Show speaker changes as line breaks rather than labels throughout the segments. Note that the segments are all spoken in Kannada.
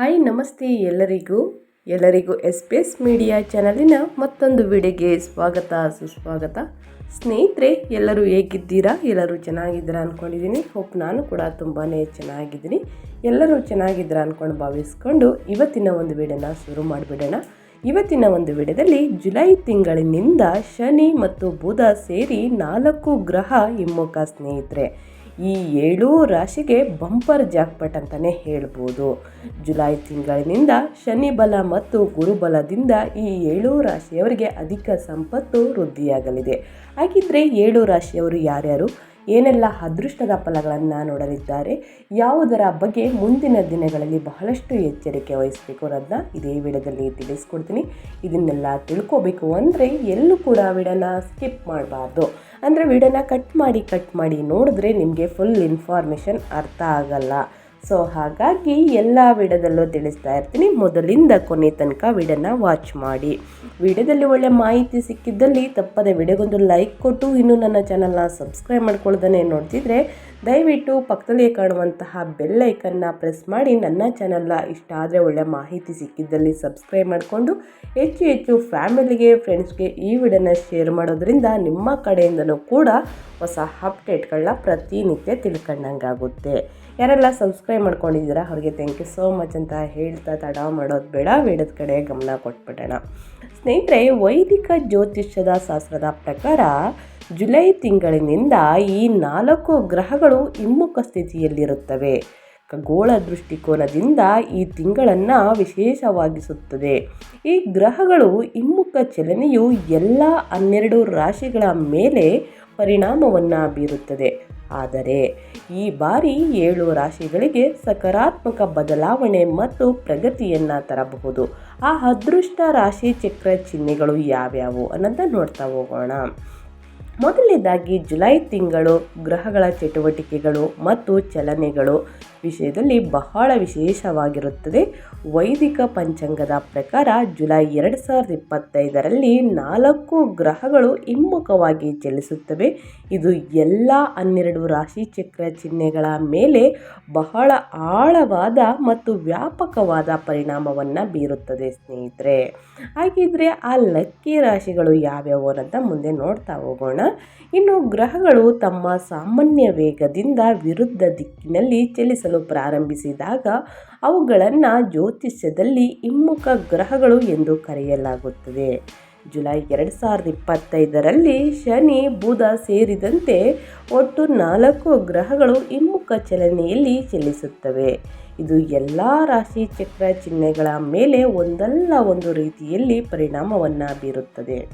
ಹಾಯ್, ನಮಸ್ತೆ ಎಲ್ಲರಿಗೂ. ಎಲ್ಲರಿಗೂ ಎಸ್ ಪಿ ಎಸ್ ಮೀಡಿಯಾ ಚಾನಲಿನ ಮತ್ತೊಂದು ವಿಡಿಯೋಗೆ ಸ್ವಾಗತ, ಸುಸ್ವಾಗತ. ಸ್ನೇಹಿತರೆ, ಎಲ್ಲರೂ ಹೇಗಿದ್ದೀರಾ? ಎಲ್ಲರೂ ಚೆನ್ನಾಗಿದ್ದೀರಾ ಅಂದ್ಕೊಂಡಿದ್ದೀನಿ ಹೋಪ್ ನಾನು ಕೂಡ ತುಂಬಾ ಚೆನ್ನಾಗಿದ್ದೀನಿ. ಎಲ್ಲರೂ ಚೆನ್ನಾಗಿದ್ದೀರಾ ಅಂದ್ಕೊಂಡು ಭಾವಿಸ್ಕೊಂಡು ಇವತ್ತಿನ ಒಂದು ವಿಡಿಯೋನ ಶುರು ಮಾಡಿಬಿಡೋಣ. ಇವತ್ತಿನ ಒಂದು ವಿಡಿಯೋದಲ್ಲಿ ಜುಲೈ ತಿಂಗಳಿನಿಂದ ಶನಿ ಮತ್ತು ಬುಧ ಸೇರಿ ನಾಲ್ಕು ಗ್ರಹ ಹಿಮ್ಮುಖ ಸ್ನೇಹಿತರೆ. ಈ ಏಳೂ ರಾಶಿಗೆ ಬಂಪರ್ ಜಾಕ್ಪಟ್ ಅಂತಲೇ ಹೇಳ್ಬೋದು. ಜುಲೈ ತಿಂಗಳಿನಿಂದ ಶನಿ ಬಲ ಮತ್ತು ಗುರುಬಲದಿಂದ ಈ ಏಳೂ ರಾಶಿಯವರಿಗೆ ಅಧಿಕ ಸಂಪತ್ತು ವೃದ್ಧಿಯಾಗಲಿದೆ. ಹಾಗಿದ್ರೆ ಏಳು ರಾಶಿಯವರು ಯಾರ್ಯಾರು? ಏನೆಲ್ಲ ಅದೃಷ್ಟದ ಫಲಗಳನ್ನು ನೋಡಲಿದ್ದಾರೆ, ಯಾವುದರ ಬಗ್ಗೆ ಮುಂದಿನ ದಿನಗಳಲ್ಲಿ ಬಹಳಷ್ಟು ಎಚ್ಚರಿಕೆ ವಹಿಸಬೇಕು ಅನ್ನೋದನ್ನ ಇದೇ ವಿಡಿಯೋದಲ್ಲಿ ತಿಳಿಸ್ಕೊಡ್ತೀನಿ. ಇದನ್ನೆಲ್ಲ ತಿಳ್ಕೊಬೇಕು ಅಂದರೆ ಎಲ್ಲೂ ಕೂಡ ವಿಡನ ಸ್ಕಿಪ್ ಮಾಡಬಾರ್ದು. ಅಂದರೆ ವಿಡನ ಕಟ್ ಮಾಡಿ ಕಟ್ ಮಾಡಿ ನೋಡಿದ್ರೆ ನಿಮಗೆ ಫುಲ್ ಇನ್ಫಾರ್ಮೇಷನ್ ಅರ್ಥ ಆಗಲ್ಲ. ಸೊ ಹಾಗಾಗಿ ಎಲ್ಲ ವಿಡಿಯೋದಲ್ಲೂ ತಿಳಿಸ್ತಾ ಇರ್ತೀನಿ. ಮೊದಲಿಂದ ಕೊನೆ ತನಕ ವಿಡಿಯೋನ ವಾಚ್ ಮಾಡಿ. ವಿಡಿಯೋದಲ್ಲಿ ಒಳ್ಳೆ ಮಾಹಿತಿ ಸಿಕ್ಕಿದ್ದಲ್ಲಿ ತಪ್ಪದೆ ವಿಡಿಯೋಗೊಂದು ಲೈಕ್ ಕೊಟ್ಟು ಇನ್ನೂ ನನ್ನ ಚಾನಲ್ನ ಸಬ್ಸ್ಕ್ರೈಬ್ ಮಾಡ್ಕೊಳ್ದೇ ನೋಡ್ತಿದ್ರೆ, ದಯವಿಟ್ಟು ಪಕ್ಕದಲ್ಲಿ ಕಾಣುವಂತಹ ಬೆಲ್ ಪ್ರೆಸ್ ಮಾಡಿ. ನನ್ನ ಚಾನಲ್ನ ಇಷ್ಟ ಆದರೆ ಒಳ್ಳೆ ಮಾಹಿತಿ ಸಿಕ್ಕಿದ್ದಲ್ಲಿ ಸಬ್ಸ್ಕ್ರೈಬ್ ಮಾಡಿಕೊಂಡು, ಹೆಚ್ಚು ಹೆಚ್ಚು ಫ್ಯಾಮಿಲಿಗೆ ಫ್ರೆಂಡ್ಸ್ಗೆ ಈ ವಿಡಿಯೋನ ಶೇರ್ ಮಾಡೋದ್ರಿಂದ ನಿಮ್ಮ ಕಡೆಯಿಂದಲೂ ಕೂಡ ಹೊಸ ಅಪ್ಡೇಟ್ಗಳನ್ನ ಪ್ರತಿನಿತ್ಯ ತಿಳ್ಕೊಂಡಂಗಾಗುತ್ತೆ. ಯಾರೆಲ್ಲ ಸಬ್ಸ್ಕ್ರೈಬ್ ಮಾಡ್ಕೊಂಡಿದ್ದೀರಾ, ಅವ್ರಿಗೆ ಥ್ಯಾಂಕ್ ಯು ಸೋ ಮಚ್ ಅಂತ ಹೇಳ್ತಾ ತಡ ಮಾಡೋದು ಬೇಡ ವಿಡಿಯೋದ ಕಡೆ ಗಮನ ಕೊಟ್ಬಿಡೋಣ. ಸ್ನೇಹಿತರೆ, ವೈದಿಕ ಜ್ಯೋತಿಷ್ಯದ ಶಾಸ್ತ್ರದ ಪ್ರಕಾರ ಜುಲೈ ತಿಂಗಳಿನಿಂದ ಈ ನಾಲ್ಕು ಗ್ರಹಗಳು ಹಿಮ್ಮುಖ ಸ್ಥಿತಿಯಲ್ಲಿರುತ್ತವೆ. ಖಗೋಳ ದೃಷ್ಟಿಕೋನದಿಂದ ಈ ತಿಂಗಳನ್ನು ವಿಶೇಷವಾಗಿಸುತ್ತದೆ. ಈ ಗ್ರಹಗಳು ಹಿಮ್ಮುಖ ಚಲನೆಯು ಎಲ್ಲ ಹನ್ನೆರಡು ರಾಶಿಗಳ ಮೇಲೆ ಪರಿಣಾಮವನ್ನು ಬೀರುತ್ತದೆ. ಆದರೆ ಈ ಬಾರಿ ಏಳು ರಾಶಿಗಳಿಗೆ ಸಕಾರಾತ್ಮಕ ಬದಲಾವಣೆ ಮತ್ತು ಪ್ರಗತಿಯನ್ನು ತರಬಹುದು. ಆ ಅದೃಷ್ಟ ರಾಶಿ ಚಕ್ರ ಚಿಹ್ನೆಗಳು ಯಾವ್ಯಾವು ಅನ್ನೋದನ್ನ ನೋಡ್ತಾ ಹೋಗೋಣ. ಮೊದಲನೇದಾಗಿ ಜುಲೈ ತಿಂಗಳು ಗ್ರಹಗಳ ಚಟುವಟಿಕೆಗಳು ಮತ್ತು ಚಲನೆಗಳು. ವಿಷಯದಲ್ಲಿ ಬಹಳ ವಿಶೇಷವಾಗಿರುತ್ತದೆ. ವೈದಿಕ ಪಂಚಾಂಗದ ಪ್ರಕಾರ ಜುಲೈ ಎರಡು ಸಾವಿರದ ಇಪ್ಪತ್ತೈದರಲ್ಲಿ ನಾಲ್ಕು ಗ್ರಹಗಳು ಹಿಮ್ಮುಖವಾಗಿ ಚಲಿಸುತ್ತವೆ. ಇದು ಎಲ್ಲ ಹನ್ನೆರಡು ರಾಶಿ ಚಕ್ರ ಚಿಹ್ನೆಗಳ ಮೇಲೆ ಬಹಳ ಆಳವಾದ ಮತ್ತು ವ್ಯಾಪಕವಾದ ಪರಿಣಾಮವನ್ನು ಬೀರುತ್ತದೆ ಸ್ನೇಹಿತರೆ. ಹಾಗಿದ್ರೆ ಆ ಲಕ್ಕಿ ರಾಶಿಗಳು ಯಾವ್ಯಾವು ಅಂತ ಮುಂದೆ ನೋಡ್ತಾ ಹೋಗೋಣ. ಇನ್ನು ಗ್ರಹಗಳು ತಮ್ಮ ಸಾಮಾನ್ಯ ವೇಗದಿಂದ ವಿರುದ್ಧ ದಿಕ್ಕಿನಲ್ಲಿ ಚಲಿಸಲು ಪ್ರಾರಂಭಿಸಿದಾಗ ಅವುಗಳನ್ನು ಜ್ಯೋತಿಷ್ಯದಲ್ಲಿ ಹಿಮ್ಮುಖ ಗ್ರಹಗಳು ಎಂದು ಕರೆಯಲಾಗುತ್ತದೆ. ಜುಲೈ ಎರಡು ಸಾವಿರದ ಇಪ್ಪತ್ತೈದರಲ್ಲಿ ಶನಿ, ಬುಧ ಸೇರಿದಂತೆ ಒಟ್ಟು ನಾಲ್ಕು ಗ್ರಹಗಳು ಹಿಮ್ಮುಖ ಚಲನೆಯಲ್ಲಿ ಚಲಿಸುತ್ತವೆ. ಇದು ಎಲ್ಲ ರಾಶಿ ಚಕ್ರ ಚಿಹ್ನೆಗಳ ಮೇಲೆ ಒಂದಲ್ಲ ಒಂದು ರೀತಿಯಲ್ಲಿ ಪರಿಣಾಮವನ್ನು ಬೀರುತ್ತದೆ.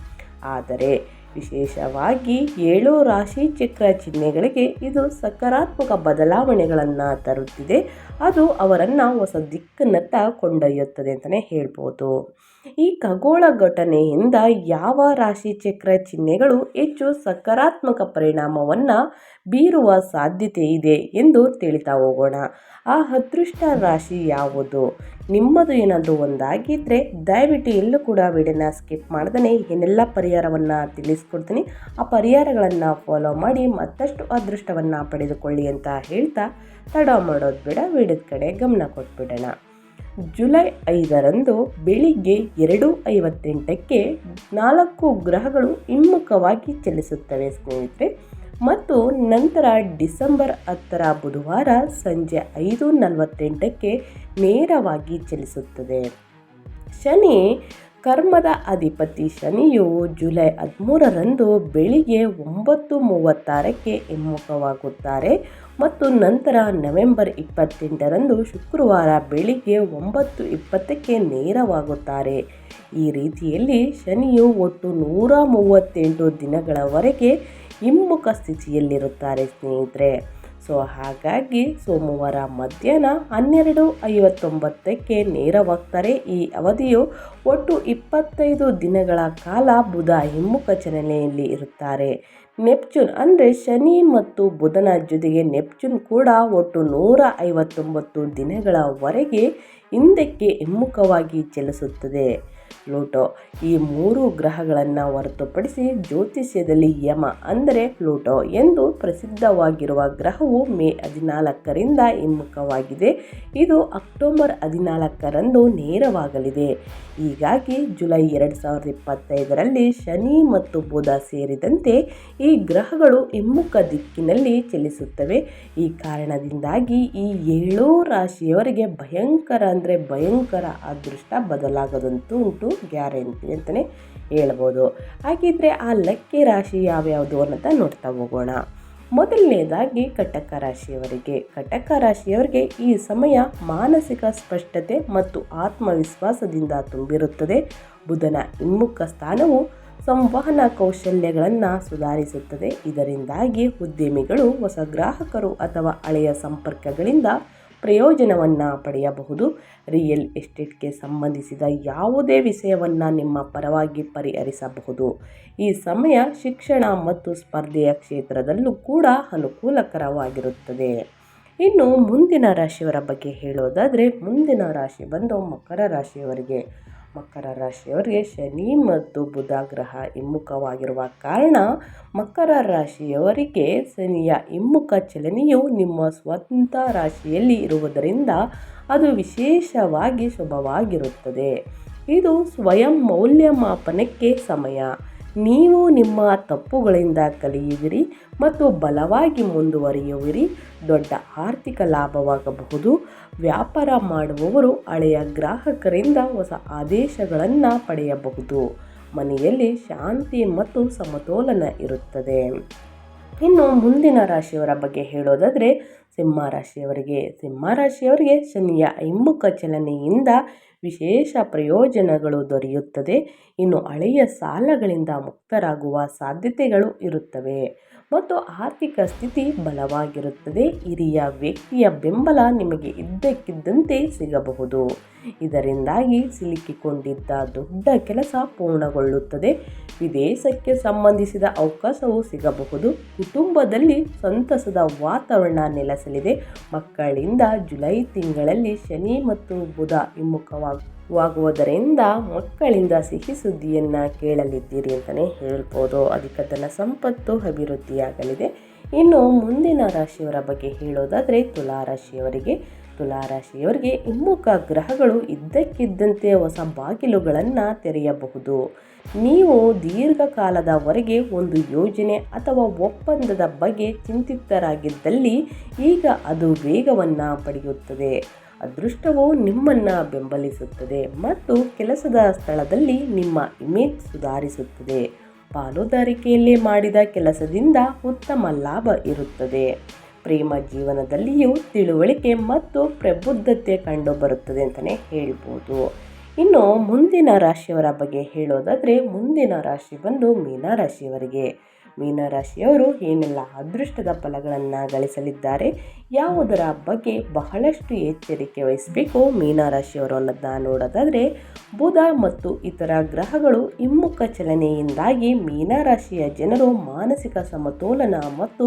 ಆದರೆ ವಿಶೇಷವಾಗಿ ಏಳು ರಾಶಿ ಚಕ್ರ ಚಿಹ್ನೆಗಳಿಗೆ ಇದು ಸಕಾರಾತ್ಮಕ ಬದಲಾವಣೆಗಳನ್ನು ತರುತ್ತಿದೆ. ಅದು ಅವರನ್ನು ಹೊಸ ದಿಕ್ಕನ್ನತ್ತ ಕೊಂಡೊಯ್ಯುತ್ತದೆ ಅಂತಲೇ ಹೇಳ್ಬೋದು. ಈ ಖಗೋಳ ಘಟನೆಯಿಂದ ಯಾವ ರಾಶಿ ಚಕ್ರ ಚಿಹ್ನೆಗಳು ಹೆಚ್ಚು ಸಕಾರಾತ್ಮಕ ಪರಿಣಾಮವನ್ನು ಬೀರುವ ಸಾಧ್ಯತೆ ಇದೆ ಎಂದು ತಿಳಿತಾ ಹೋಗೋಣ. ಆ ಅದೃಷ್ಟ ರಾಶಿ ಯಾವುದು? ನಿಮ್ಮದು ಏನಾದರೂ ಒಂದಾಗಿದ್ದರೆ ದಯವಿಟ್ಟು ಎಲ್ಲೂ ಕೂಡ ವಿಡಿಯೋನ ಸ್ಕಿಪ್ ಮಾಡ್ದೇ ಏನೆಲ್ಲ ಪರಿಹಾರವನ್ನು ತಿಳಿಸ್ಕೊಡ್ತೀನಿ, ಆ ಪರಿಹಾರಗಳನ್ನು ಫಾಲೋ ಮಾಡಿ ಮತ್ತಷ್ಟು ಅದೃಷ್ಟವನ್ನು ಪಡೆದುಕೊಳ್ಳಿ ಅಂತ ಹೇಳ್ತಾ ತಡ ಮಾಡೋದು ಬೇಡ ವಿಡಿಯೋದ ಕಡೆ ಗಮನ ಕೊಟ್ಬಿಡೋಣ. ಜುಲೈ ಐದರಂದು ಬೆಳಿಗ್ಗೆ ಎರಡು ಐವತ್ತೆಂಟಕ್ಕೆ ನಾಲ್ಕು ಗ್ರಹಗಳು ಹಿಮ್ಮುಖವಾಗಿ ಚಲಿಸುತ್ತವೆ ಸ್ನೇಹಿತರೆ. ಮತ್ತು ನಂತರ ಡಿಸೆಂಬರ್ ಹತ್ತರ ಬುಧವಾರ ಸಂಜೆ ಐದು ನಲವತ್ತೆಂಟಕ್ಕೆ ನೇರವಾಗಿ ಚಲಿಸುತ್ತದೆ. ಶನಿ, ಕರ್ಮದ ಅಧಿಪತಿ ಶನಿಯು ಜುಲೈ ಹದಿಮೂರರಂದು ಬೆಳಿಗ್ಗೆ ಒಂಬತ್ತು ಮೂವತ್ತಾರಕ್ಕೆ ಹಿಮ್ಮುಖವಾಗುತ್ತಾರೆ ಮತ್ತು ನಂತರ ನವೆಂಬರ್ ಇಪ್ಪತ್ತೆಂಟರಂದು ಶುಕ್ರವಾರ ಬೆಳಿಗ್ಗೆ ಒಂಬತ್ತು ಇಪ್ಪತ್ತಕ್ಕೆ ನೇರವಾಗುತ್ತಾರೆ. ಈ ರೀತಿಯಲ್ಲಿ ಶನಿಯು ಒಟ್ಟು ನೂರ ಮೂವತ್ತೆಂಟು ದಿನಗಳವರೆಗೆ ಹಿಮ್ಮುಖ ಸ್ಥಿತಿಯಲ್ಲಿರುತ್ತಾರೆ ಸ್ನೇಹಿತರೆ. ಸೊ, ಹಾಗಾಗಿ ಸೋಮವಾರ ಮಧ್ಯಾಹ್ನ ಹನ್ನೆರಡು ಐವತ್ತೊಂಬತ್ತಕ್ಕೆ ನೇರವಾಗ್ತಾರೆ ಈ ಅವಧಿಯು. ಒಟ್ಟು ಇಪ್ಪತ್ತೈದು ದಿನಗಳ ಕಾಲ ಬುಧ ಹಿಮ್ಮುಖ ಚಲನೆಯಲ್ಲಿ ಇರುತ್ತಾರೆ. ನೆಪ್ಚೂನ್ ಅಂದರೆ ಶನಿ ಮತ್ತು ಬುಧನ ಜೊತೆಗೆ ನೆಪ್ಚೂನ್ ಕೂಡ ಒಟ್ಟು ನೂರ ಐವತ್ತೊಂಬತ್ತು ದಿನಗಳವರೆಗೆ ಹಿಂದಕ್ಕೆ ಹಿಮ್ಮುಖವಾಗಿ ಚಲಿಸುತ್ತದೆ. ಪ್ಲೂಟೋ. ಈ ಮೂರು ಗ್ರಹಗಳನ್ನು ಹೊರತುಪಡಿಸಿ ಜ್ಯೋತಿಷ್ಯದಲ್ಲಿ ಯಮ ಅಂದರೆ ಪ್ಲೂಟೋ ಎಂದು ಪ್ರಸಿದ್ಧವಾಗಿರುವ ಗ್ರಹವು ಮೇ ಹದಿನಾಲ್ಕರಿಂದ ಹಿಮ್ಮುಖವಾಗಿದೆ. ಇದು ಅಕ್ಟೋಬರ್ ಹದಿನಾಲ್ಕರಂದು ನೇರವಾಗಲಿದೆ. ಹೀಗಾಗಿ ಜುಲೈ ಎರಡು ಸಾವಿರದ ಇಪ್ಪತ್ತೈದರಲ್ಲಿ ಶನಿ ಮತ್ತು ಬುಧ ಸೇರಿದಂತೆ ಈ ಗ್ರಹಗಳು ಹಿಮ್ಮುಖ ದಿಕ್ಕಿನಲ್ಲಿ ಚಲಿಸುತ್ತವೆ. ಈ ಕಾರಣದಿಂದಾಗಿ ಈ ಏಳೂ ರಾಶಿಯವರಿಗೆ ಭಯಂಕರ ಅಂದರೆ ಭಯಂಕರ ಅದೃಷ್ಟ ಬದಲಾಗದಂತೂ ಉಂಟು ಗ್ಯಾರಂಟಿ ಅಂತಲೇ ಹೇಳ್ಬೋದು. ಹಾಗಿದ್ರೆ ಆ ಲಕ್ಕಿ ರಾಶಿ ಯಾವ್ಯಾವುದು ಅನ್ನೋದ ನೋಡ್ತಾ ಹೋಗೋಣ. ಮೊದಲನೇದಾಗಿ ಕಟಕ ರಾಶಿಯವರಿಗೆ. ಕಟಕ ರಾಶಿಯವರಿಗೆ ಈ ಸಮಯ ಮಾನಸಿಕ ಸ್ಪಷ್ಟತೆ ಮತ್ತು ಆತ್ಮವಿಶ್ವಾಸದಿಂದ ತುಂಬಿರುತ್ತದೆ. ಬುಧನ ಹಿಮ್ಮುಖ ಸ್ಥಾನವು ಸಂವಹನ ಕೌಶಲ್ಯಗಳನ್ನು ಸುಧಾರಿಸುತ್ತದೆ. ಇದರಿಂದಾಗಿ ಉದ್ಯಮಿಗಳು, ಹೊಸ ಗ್ರಾಹಕರು ಅಥವಾ ಹಳೆಯ ಸಂಪರ್ಕಗಳಿಂದ ಪ್ರಯೋಜನವನ್ನು ಪಡೆಯಬಹುದು. ರಿಯಲ್ ಎಸ್ಟೇಟ್ಗೆ ಸಂಬಂಧಿಸಿದ ಯಾವುದೇ ವಿಷಯವನ್ನು ನಿಮ್ಮ ಪರವಾಗಿ ಪರಿಹರಿಸಬಹುದು. ಈ ಸಮಯ ಶಿಕ್ಷಣ ಮತ್ತು ಸ್ಪರ್ಧೆಯ ಕ್ಷೇತ್ರದಲ್ಲೂ ಕೂಡ ಅನುಕೂಲಕರವಾಗಿರುತ್ತದೆ. ಇನ್ನು ಮುಂದಿನ ರಾಶಿಯವರ ಬಗ್ಗೆ ಹೇಳೋದಾದರೆ, ಮುಂದಿನ ರಾಶಿ ಬಂದು ಮಕರ ರಾಶಿಯವರಿಗೆ. ಮಕರ ರಾಶಿಯವರಿಗೆ ಶನಿ ಮತ್ತು ಬುಧ ಗ್ರಹ ಹಿಮ್ಮುಖವಾಗಿರುವ ಕಾರಣ ಮಕರ ರಾಶಿಯವರಿಗೆ ಶನಿಯ ಹಿಮ್ಮುಖ ಚಲನೆಯು ನಿಮ್ಮ ಸ್ವಂತ ರಾಶಿಯಲ್ಲಿ ಇರುವುದರಿಂದ ಅದು ವಿಶೇಷವಾಗಿ ಶುಭವಾಗಿರುತ್ತದೆ. ಇದು ಸ್ವಯಂ ಮೌಲ್ಯಮಾಪನಕ್ಕೆ ಸಮಯ. ನೀವು ನಿಮ್ಮ ತಪ್ಪುಗಳಿಂದ ಕಲಿಯುವಿರಿ ಮತ್ತು ಬಲವಾಗಿ ಮುಂದುವರಿಯುವಿರಿ. ದೊಡ್ಡ ಆರ್ಥಿಕ ಲಾಭವಾಗಬಹುದು. ವ್ಯಾಪಾರ ಮಾಡುವವರು ಹಳೆಯ ಗ್ರಾಹಕರಿಂದ ಹೊಸ ಆದೇಶಗಳನ್ನು ಪಡೆಯಬಹುದು. ಮನೆಯಲ್ಲಿ ಶಾಂತಿ ಮತ್ತು ಸಮತೋಲನ ಇರುತ್ತದೆ. ಇನ್ನು ಮುಂದಿನ ರಾಶಿಯವರ ಬಗ್ಗೆ ಹೇಳೋದಾದರೆ, ಸಿಂಹ ರಾಶಿಯವರಿಗೆ ಸಿಂಹ ರಾಶಿಯವರಿಗೆ ಶನಿಯ ಹಿಮ್ಮುಖ ಚಲನೆಯಿಂದ ವಿಶೇಷ ಪ್ರಯೋಜನಗಳು ದೊರೆಯುತ್ತದೆ. ಇನ್ನು ಹಳೆಯ ಸಾಲಗಳಿಂದ ಮುಕ್ತರಾಗುವ ಸಾಧ್ಯತೆಗಳು ಇರುತ್ತವೆ. ಮತ್ತು ಆರ್ಥಿಕ ಸ್ಥಿತಿ ಬಲವಾಗಿರುತ್ತದೆ. ಹಿರಿಯ ವ್ಯಕ್ತಿಯ ಬೆಂಬಲ ನಿಮಗೆ ಇದ್ದಕ್ಕಿದ್ದಂತೆ ಸಿಗಬಹುದು. ಇದರಿಂದಾಗಿ ಸಿಲುಕಿಕೊಂಡಿದ್ದ ದೊಡ್ಡ ಕೆಲಸ ಪೂರ್ಣಗೊಳ್ಳುತ್ತದೆ. ವಿದೇಶಕ್ಕೆ ಸಂಬಂಧಿಸಿದ ಅವಕಾಶವು ಸಿಗಬಹುದು. ಕುಟುಂಬದಲ್ಲಿ ಸಂತಸದ ವಾತಾವರಣ ನೆಲೆಸಲಿದೆ. ಮಕ್ಕಳಿಂದ ಜುಲೈ ತಿಂಗಳಲ್ಲಿ ಶನಿ ಮತ್ತು ಬುಧ ಹಿಮ್ಮುಖವಾಗುವುದರಿಂದ ಮಕ್ಕಳಿಂದ ಸಿಹಿ ಸುದ್ದಿಯನ್ನು ಕೇಳಲಿದ್ದೀರಿ ಅಂತಲೇ ಹೇಳ್ಬೋದು. ಅಧಿಕ ಧನ ಸಂಪತ್ತು ಅಭಿವೃದ್ಧಿಯಾಗಲಿದೆ. ಇನ್ನು ಮುಂದಿನ ರಾಶಿಯವರ ಬಗ್ಗೆ ಹೇಳೋದಾದರೆ ತುಲಾ ರಾಶಿಯವರಿಗೆ ತುಲಾರಾಶಿಯವರಿಗೆ ಹಿಮ್ಮುಖ ಗ್ರಹಗಳು ಇದ್ದಕ್ಕಿದ್ದಂತೆ ಹೊಸ ಬಾಗಿಲುಗಳನ್ನು ತೆರೆಯಬಹುದು. ನೀವು ದೀರ್ಘಕಾಲದವರೆಗೆ ಒಂದು ಯೋಜನೆ ಅಥವಾ ಒಪ್ಪಂದದ ಬಗ್ಗೆ ಚಿಂತಿತರಾಗಿದ್ದಲ್ಲಿ ಈಗ ಅದು ವೇಗವನ್ನು ಪಡೆಯುತ್ತದೆ. ಅದೃಷ್ಟವು ನಿಮ್ಮನ್ನು ಬೆಂಬಲಿಸುತ್ತದೆ ಮತ್ತು ಕೆಲಸದ ಸ್ಥಳದಲ್ಲಿ ನಿಮ್ಮ ಇಮೇಜ್ ಸುಧಾರಿಸುತ್ತದೆ. ಪಾಲುದಾರಿಕೆಯಲ್ಲಿ ಮಾಡಿದ ಕೆಲಸದಿಂದ ಉತ್ತಮ ಲಾಭ ಇರುತ್ತದೆ. ಪ್ರೇಮ ಜೀವನದಲ್ಲಿಯೂ ತಿಳುವಳಿಕೆ ಮತ್ತು ಪ್ರಬುದ್ಧತೆ ಕಂಡುಬರುತ್ತದೆ ಅಂತಲೇ ಹೇಳ್ಬೋದು. ಇನ್ನು ಮುಂದಿನ ರಾಶಿಯವರ ಬಗ್ಗೆ ಹೇಳೋದಾದರೆ ಮುಂದಿನ ರಾಶಿ ಬಂದು ಮೀನರಾಶಿಯವರಿಗೆ. ಮೀನರಾಶಿಯವರು ಏನೆಲ್ಲ ಅದೃಷ್ಟದ ಫಲಗಳನ್ನು ಗಳಿಸಲಿದ್ದಾರೆ, ಯಾವುದರ ಬಗ್ಗೆ ಬಹಳಷ್ಟು ಎಚ್ಚರಿಕೆ ವಹಿಸಬೇಕು ಮೀನರಾಶಿಯವರು ಅನ್ನೋದನ್ನ ನೋಡೋದಾದರೆ, ಬುಧ ಮತ್ತು ಇತರ ಗ್ರಹಗಳು ಹಿಮ್ಮುಖ ಚಲನೆಯಿಂದಾಗಿ ಮೀನರಾಶಿಯ ಜನರು ಮಾನಸಿಕ ಸಮತೋಲನ ಮತ್ತು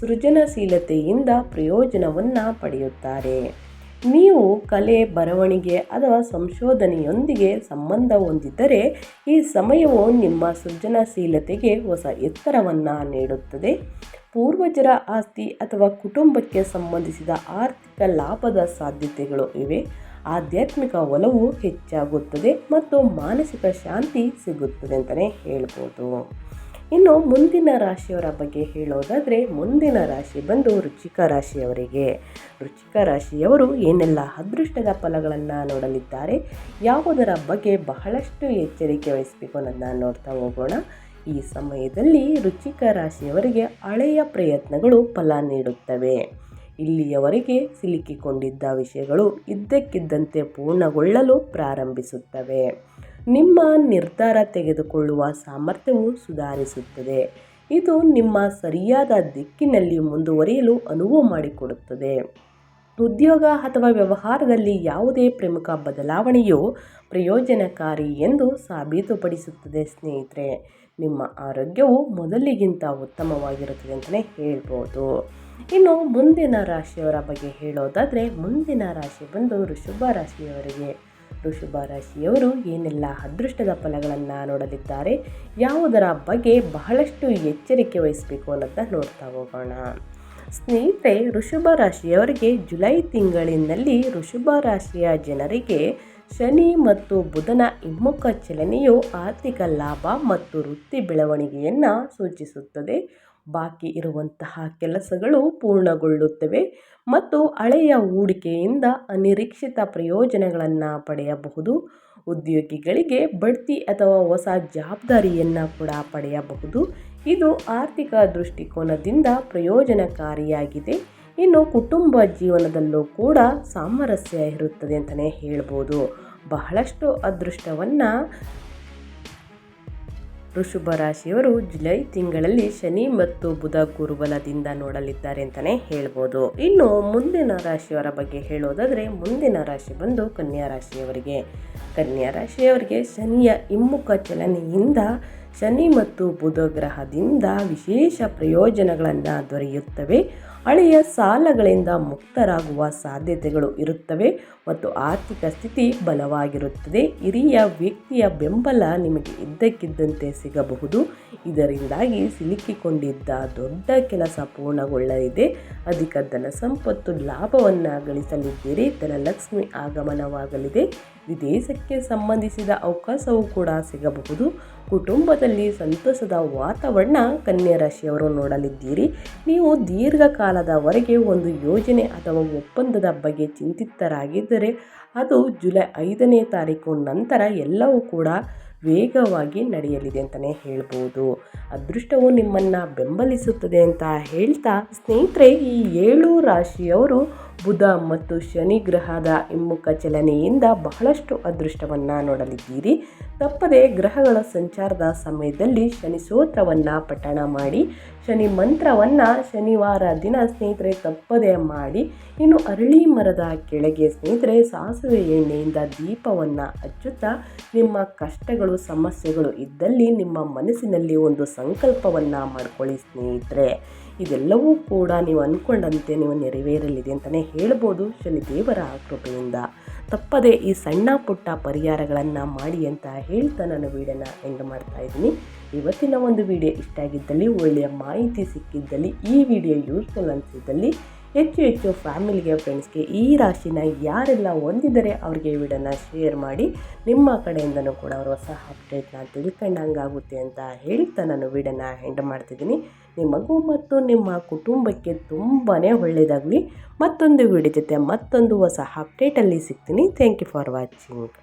ಸೃಜನಶೀಲತೆಯಿಂದ ಪ್ರಯೋಜನವನ್ನು ಪಡೆಯುತ್ತಾರೆ. ನೀವು ಕಲೆ, ಬರವಣಿಗೆ ಅಥವಾ ಸಂಶೋಧನೆಯೊಂದಿಗೆ ಸಂಬಂಧ ಹೊಂದಿದ್ದರೆ ಈ ಸಮಯವು ನಿಮ್ಮ ಸೃಜನಶೀಲತೆಗೆ ಹೊಸ ಎತ್ತರವನ್ನು ನೀಡುತ್ತದೆ. ಪೂರ್ವಜರ ಆಸ್ತಿ ಅಥವಾ ಕುಟುಂಬಕ್ಕೆ ಸಂಬಂಧಿಸಿದ ಆರ್ಥಿಕ ಲಾಭದ ಸಾಧ್ಯತೆಗಳು ಇವೆ. ಆಧ್ಯಾತ್ಮಿಕ ಒಲವು ಹೆಚ್ಚಾಗುತ್ತದೆ ಮತ್ತು ಮಾನಸಿಕ ಶಾಂತಿ ಸಿಗುತ್ತದೆ ಅಂತಲೇ ಹೇಳ್ಬೋದು. ಇನ್ನು ಮುಂದಿನ ರಾಶಿಯವರ ಬಗ್ಗೆ ಹೇಳೋದಾದರೆ ಮುಂದಿನ ರಾಶಿ ಬಂದು ರುಚಿಕ ರಾಶಿಯವರಿಗೆ. ರುಚಿಕ ರಾಶಿಯವರು ಏನೆಲ್ಲ ಅದೃಷ್ಟದ ಫಲಗಳನ್ನು ನೋಡಲಿದ್ದಾರೆ, ಯಾವುದರ ಬಗ್ಗೆ ಬಹಳಷ್ಟು ಎಚ್ಚರಿಕೆ ವಹಿಸಬೇಕು ಅನ್ನೋದನ್ನ ನೋಡ್ತಾ ಹೋಗೋಣ. ಈ ಸಮಯದಲ್ಲಿ ರುಚಿಕ ರಾಶಿಯವರಿಗೆ ಹಳೆಯ ಪ್ರಯತ್ನಗಳು ಫಲ ನೀಡುತ್ತವೆ. ಇಲ್ಲಿಯವರೆಗೆ ಸಿಲುಕಿಕೊಂಡಿದ್ದ ವಿಷಯಗಳು ಇದ್ದಕ್ಕಿದ್ದಂತೆ ಪೂರ್ಣಗೊಳ್ಳಲು ಪ್ರಾರಂಭಿಸುತ್ತವೆ. ನಿಮ್ಮ ನಿರ್ಧಾರ ತೆಗೆದುಕೊಳ್ಳುವ ಸಾಮರ್ಥ್ಯವು ಸುಧಾರಿಸುತ್ತದೆ. ಇದು ನಿಮ್ಮ ಸರಿಯಾದ ದಿಕ್ಕಿನಲ್ಲಿ ಮುಂದುವರಿಯಲು ಅನುವು ಮಾಡಿಕೊಡುತ್ತದೆ. ಉದ್ಯೋಗ ಅಥವಾ ವ್ಯವಹಾರದಲ್ಲಿ ಯಾವುದೇ ಪ್ರಮುಖ ಬದಲಾವಣೆಯು ಪ್ರಯೋಜನಕಾರಿ ಎಂದು ಸಾಬೀತುಪಡಿಸುತ್ತದೆ ಸ್ನೇಹಿತರೆ. ನಿಮ್ಮ ಆರೋಗ್ಯವು ಮೊದಲಿಗಿಂತ ಉತ್ತಮವಾಗಿರುತ್ತದೆ ಅಂತಲೇ ಹೇಳ್ಬೋದು. ಇನ್ನು ಮುಂದಿನ ರಾಶಿಯವರ ಬಗ್ಗೆ ಹೇಳೋದಾದರೆ ಮುಂದಿನ ರಾಶಿ ಬಂದು ಋಷಭ ರಾಶಿಯವರಿಗೆ. ವೃಷಭ ರಾಶಿಯವರು ಏನೆಲ್ಲ ಅದೃಷ್ಟದ ಫಲಗಳನ್ನು ನೋಡಲಿದ್ದಾರೆ, ಯಾವುದರ ಬಗ್ಗೆ ಬಹಳಷ್ಟು ಎಚ್ಚರಿಕೆ ವಹಿಸಬೇಕು ಅನ್ನೋದನ್ನ ನೋಡ್ತಾ ಹೋಗೋಣ. ಸ್ನೇಹಿತರೆ ಋಷಭ ರಾಶಿಯವರಿಗೆ ಜುಲೈ ತಿಂಗಳಿನಲ್ಲಿ ಋಷಭ ರಾಶಿಯ ಜನರಿಗೆ ಶನಿ ಮತ್ತು ಬುಧನ ಹಿಮ್ಮುಖ ಚಲನೆಯು ಆರ್ಥಿಕ ಲಾಭ ಮತ್ತು ವೃತ್ತಿ ಬೆಳವಣಿಗೆಯನ್ನು ಸೂಚಿಸುತ್ತದೆ. ಬಾಕಿ ಇರುವಂತಹ ಕೆಲಸಗಳು ಪೂರ್ಣಗೊಳ್ಳುತ್ತವೆ ಮತ್ತು ಹಳೆಯ ಹೂಡಿಕೆಯಿಂದ ಅನಿರೀಕ್ಷಿತ ಪ್ರಯೋಜನಗಳನ್ನು ಪಡೆಯಬಹುದು. ಉದ್ಯೋಗಿಗಳಿಗೆ ಬಡ್ತಿ ಅಥವಾ ಹೊಸ ಜವಾಬ್ದಾರಿಯನ್ನು ಕೂಡ ಪಡೆಯಬಹುದು. ಇದು ಆರ್ಥಿಕ ದೃಷ್ಟಿಕೋನದಿಂದ ಪ್ರಯೋಜನಕಾರಿಯಾಗಿದೆ. ಇನ್ನು ಕುಟುಂಬ ಜೀವನದಲ್ಲೂ ಕೂಡ ಸಾಮರಸ್ಯ ಇರುತ್ತದೆ ಅಂತಲೇ ಹೇಳ್ಬೋದು. ಬಹಳಷ್ಟು ಅದೃಷ್ಟವನ್ನು ವೃಷಭ ರಾಶಿಯವರು ಜುಲೈ ತಿಂಗಳಲ್ಲಿ ಶನಿ ಮತ್ತು ಬುಧ ಗುರುಬಲದಿಂದ ನೋಡಲಿದ್ದಾರೆ ಅಂತಾನೆ ಹೇಳ್ಬೋದು. ಇನ್ನು ಮುಂದಿನ ರಾಶಿಯವರ ಬಗ್ಗೆ ಹೇಳೋದಾದ್ರೆ ಮುಂದಿನ ರಾಶಿ ಬಂದು ಕನ್ಯಾ ರಾಶಿಯವರಿಗೆ. ಕನ್ಯಾ ರಾಶಿಯವರಿಗೆ ಶನಿಯ ಹಿಮ್ಮುಖ ಚಲನೆಯಿಂದ ಶನಿ ಮತ್ತು ಬುಧ ಗ್ರಹದಿಂದ ವಿಶೇಷ ಪ್ರಯೋಜನಗಳನ್ನು ದೊರೆಯುತ್ತವೆ. ಹಳೆಯ ಸಾಲಗಳಿಂದ ಮುಕ್ತರಾಗುವ ಸಾಧ್ಯತೆಗಳು ಇರುತ್ತವೆ ಮತ್ತು ಆರ್ಥಿಕ ಸ್ಥಿತಿ ಬಲವಾಗಿರುತ್ತದೆ. ಹಿರಿಯ ವ್ಯಕ್ತಿಯ ಬೆಂಬಲ ನಿಮಗೆ ಇದ್ದಕ್ಕಿದ್ದಂತೆ ಸಿಗಬಹುದು. ಇದರಿಂದಾಗಿ ಸಿಲುಕಿಕೊಂಡಿದ್ದ ದೊಡ್ಡ ಕೆಲಸ ಪೂರ್ಣಗೊಳ್ಳಲಿದೆ. ಅಧಿಕ ಧನ ಸಂಪತ್ತು ಲಾಭವನ್ನು ಗಳಿಸಲಿದ್ದೀರಿ ಧನಲಕ್ಷ್ಮಿ ಆಗಮನವಾಗಲಿದೆ. ವಿದೇಶಕ್ಕೆ ಸಂಬಂಧಿಸಿದ ಅವಕಾಶವೂ ಕೂಡ ಸಿಗಬಹುದು. ಕುಟುಂಬದಲ್ಲಿ ಸಂತಸದ ವಾತಾವರಣ ಕನ್ಯಾ ರಾಶಿಯವರು ನೋಡಲಿದ್ದೀರಿ. ನೀವು ದೀರ್ಘಕಾಲದವರೆಗೆ ಒಂದು ಯೋಜನೆ ಅಥವಾ ಒಪ್ಪಂದದ ಬಗ್ಗೆ ಚಿಂತಿತರಾಗಿದ್ದರೆ ಅದು ಜುಲೈ ಐದನೇ ತಾರೀಕು ನಂತರ ಎಲ್ಲವೂ ಕೂಡ ವೇಗವಾಗಿ ನಡೆಯಲಿದೆ ಅಂತಲೇ ಹೇಳ್ಬೋದು. ಅದೃಷ್ಟವು ನಿಮ್ಮನ್ನು ಬೆಂಬಲಿಸುತ್ತದೆ ಅಂತ ಹೇಳ್ತಾ, ಸ್ನೇಹಿತರೆ, ಈ ಏಳು ರಾಶಿಯವರು ಬುಧ ಮತ್ತು ಶನಿ ಗ್ರಹದ ಹಿಮ್ಮುಖ ಚಲನೆಯಿಂದ ಬಹಳಷ್ಟು ಅದೃಷ್ಟವನ್ನು ನೋಡಲಿದ್ದೀರಿ. ತಪ್ಪದೆ ಗ್ರಹಗಳ ಸಂಚಾರದ ಸಮಯದಲ್ಲಿ ಶನಿ ಸೂತ್ರವನ್ನು ಪಠಣ ಮಾಡಿ, ಶನಿ ಮಂತ್ರವನ್ನು ಶನಿವಾರ ದಿನ ಸ್ನೇಹಿತರೆ ತಪ್ಪದೆ ಮಾಡಿ, ಇನ್ನು ಅರಳಿ ಮರದ ಕೆಳಗೆ ಸ್ನೇಹಿತರೆ ಸಾಸಿವೆ ಎಣ್ಣೆಯಿಂದ ದೀಪವನ್ನು ಹಚ್ಚುತ್ತಾ ನಿಮ್ಮ ಕಷ್ಟಗಳು, ಸಮಸ್ಯೆಗಳು ಇದ್ದಲ್ಲಿ ನಿಮ್ಮ ಮನಸ್ಸಿನಲ್ಲಿ ಒಂದು ಸಂಕಲ್ಪವನ್ನು ಮಾಡಿಕೊಳ್ಳಿ ಸ್ನೇಹಿತರೆ. ಇದೆಲ್ಲವೂ ಕೂಡ ನೀವು ಅಂದ್ಕೊಂಡಂತೆ ನೀವು ನೆರವೇರಲಿದೆ ಅಂತಲೇ ಹೇಳ್ಬೋದು. ಶನಿದೇವರ ಕೃಪೆಯಿಂದ. ತಪ್ಪದೆ ಈ ಸಣ್ಣ ಪುಟ್ಟ ಪರಿಹಾರಗಳನ್ನು ಮಾಡಿ ಅಂತ ಹೇಳ್ತಾ ನಾನು ವೀಡಿಯೋನ ಎಂಡ್ ಮಾಡ್ತಾ ಇದ್ದೀನಿ. ಇವತ್ತಿನ ಒಂದು ವಿಡಿಯೋ ಇಷ್ಟ ಆಗಿದ್ದಲ್ಲಿ, ಒಳ್ಳೆಯ ಮಾಹಿತಿ ಸಿಕ್ಕಿದ್ದಲ್ಲಿ, ಈ ವಿಡಿಯೋ ಯೂಸ್ಫುಲ್ ಅನಿಸಿದ್ದಲ್ಲಿ ಹೆಚ್ಚು ಹೆಚ್ಚು ಫ್ಯಾಮಿಲಿಗೆ, ಫ್ರೆಂಡ್ಸ್ಗೆ ಈ ರಾಶಿನ ಯಾರೆಲ್ಲ ಹೊಂದಿದರೆ ಅವ್ರಿಗೆ ಈ ವಿಡಿಯೋನ ಶೇರ್ ಮಾಡಿ, ನಿಮ್ಮ ಕಡೆಯಿಂದನೂ ಕೂಡ ಅವರು ಹೊಸ ಅಪ್ಡೇಟ್ನ ತಿಳ್ಕೊಂಡಂಗಾಗುತ್ತೆ ಅಂತ ಹೇಳ್ತಾ ನಾನು ವಿಡಿಯೋನ ಹೆಂಡ್ ಮಾಡ್ತಿದ್ದೀನಿ. ನಿಮಗೂ ಮತ್ತು ನಿಮ್ಮ ಕುಟುಂಬಕ್ಕೆ ತುಂಬಾ ಒಳ್ಳೆಯದಾಗಲಿ. ಮತ್ತೊಂದು ವಿಡಿಯೋ ಜೊತೆ ಮತ್ತೊಂದು ಹೊಸ ಅಪ್ಡೇಟಲ್ಲಿ ಸಿಗ್ತೀನಿ. Thank you for watching